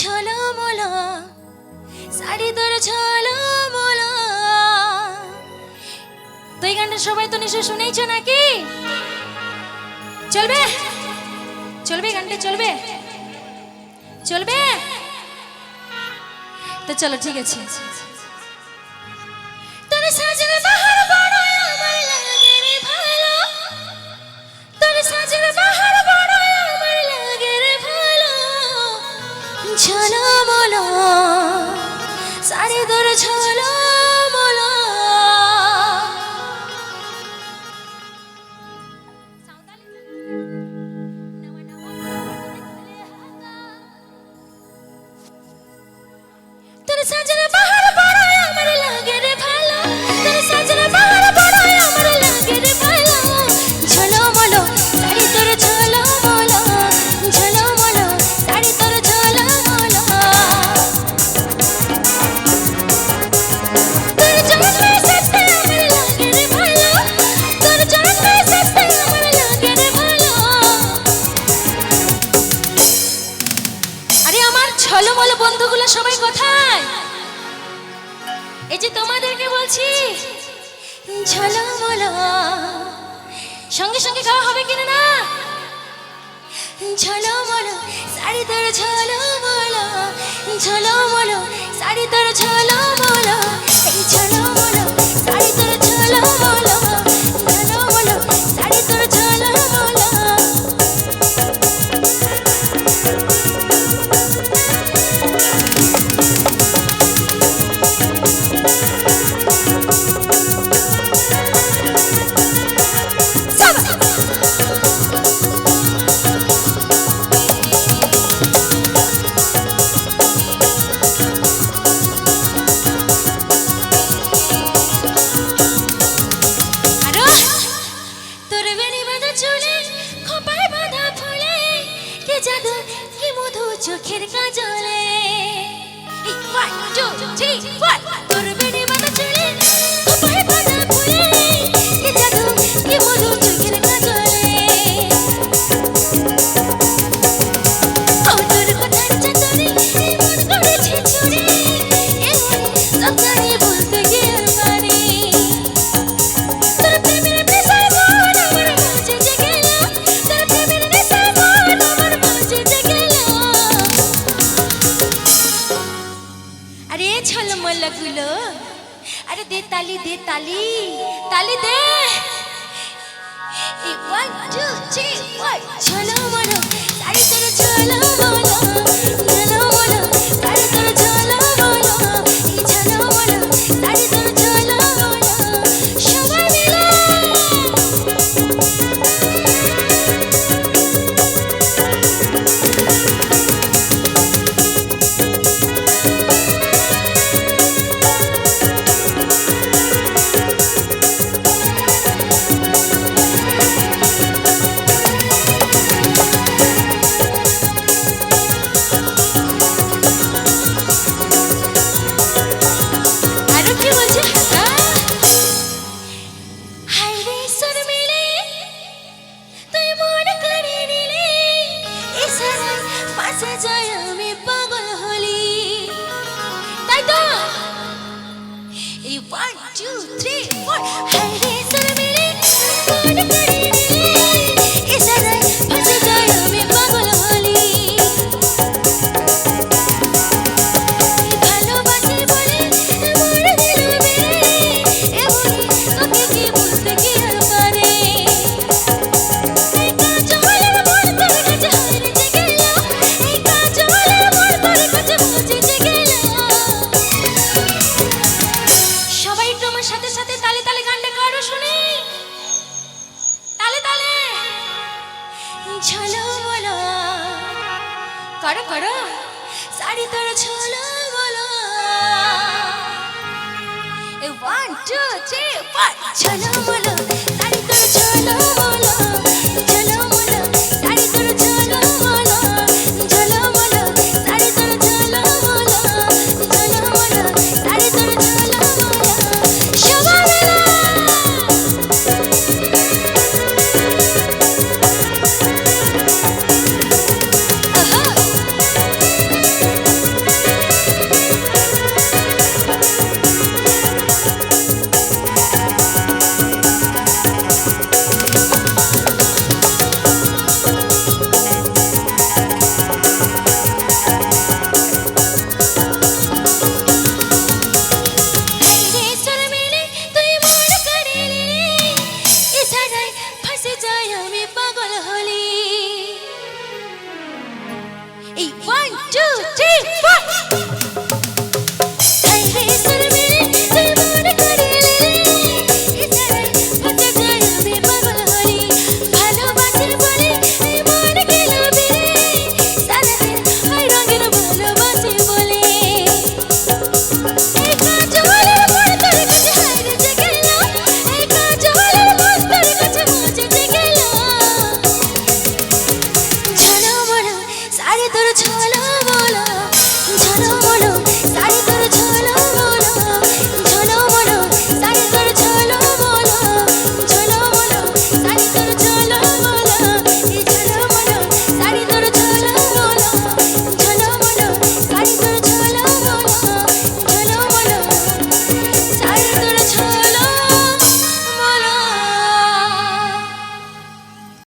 ঝলমল শাড়ি তোর ঝলমল। তো এই গানটা সবাই তো নিশ্চয় শুনেইছ নাকি? চলবে? চলবে গানটা, চলবে? চলবে? তো চলো, ঠিক আছে। সাজানো তোমরা সবাই কোথায়? এই যে তোমাদেরকে বলছি, ঝলমল। সঙ্গে সঙ্গে খাওয়া হবে কিনা না? ঝলমল শাড়ি তোর ঝলমল। ঝলমল শাড়ি তোর ঝলমল। এই ঝলমল চোখের কাজলে। তোর মল্লাগুলো আরে দে তালি দে তালি তালি দে ওয়ান টু থ্রি ওয়ান চলো বলো আরে তোর চলো বলো two, three, four. ঝলো বলো। করো করো। শাড়ি তোর ঝলো বলো। ওয়ান টু থ্রি ফোর ঝলো বলো।